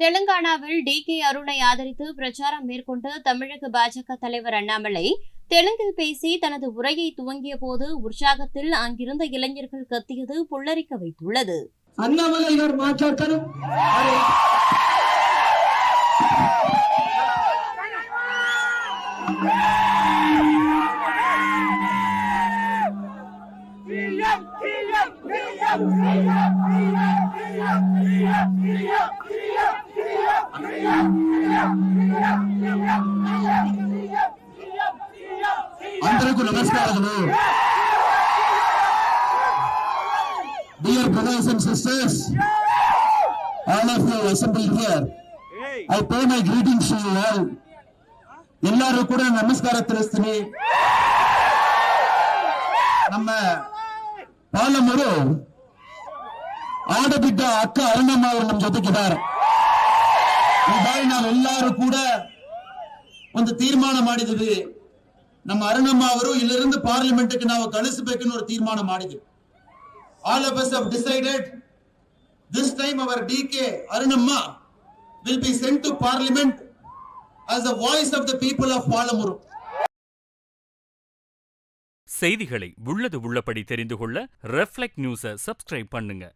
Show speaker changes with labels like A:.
A: தெலுங்கானாவில் D K அருணை ஆதரித்து பிரச்சாரம் மேற்கொண்ட தமிழக பாஜக தலைவர் அண்ணாமலை தெலுங்கில் பேசி தனது உரையை துவங்கிய போது உற்சாகத்தில் அங்கிருந்த இளைஞர்கள் கத்தியது புல்லரிக்க வைத்துள்ளது
B: అన్నామలై గారు మాట్లాడతారు మరి
C: అందరికీ నమస్కారాలు Dear brothers and sisters, all of you assembled here, I pay my greetings to you all. ಎಲ್ಲರೂ ಕೂಡ ನಮಸ್ಕಾರ ತಿಳಿಸ್ತೀನಿ ನಮ್ಮ ಪಾಲಮರು ಆಡಬಿದ್ದ ಅಕ್ಕ ಅರುಣಮ್ಮ ಅವರು ನಮ್ಮ ಜೊತೆಗಿದ್ದಾರೆ ಇದಾಗಿ ನಾವೆಲ್ಲರೂ ಕೂಡ ಒಂದು ತೀರ್ಮಾನ ಮಾಡಿದ್ವಿ ನಮ್ಮ ಅರುಣಮ್ಮ ಅವರು ಇಲ್ಲಿருந்து ಪಾರ್ಲಿಮೆಂಟ್ಗೆ ನಾವು ಕಳಿಸಬೇಕನ್ನೋ ತೀರ್ಮಾನ ಮಾಡಿದ್ವಿ all of us have decided this time our D K Arunamma will be sent to parliament as a voice of the people of Palamuru
D: செய்திகளை உள்ளது உள்ளபடி தெரிந்து கொள்ள ரெஃப்ளெக்ட் நியூஸை சப்ஸ்கிரைப் பண்ணுங்க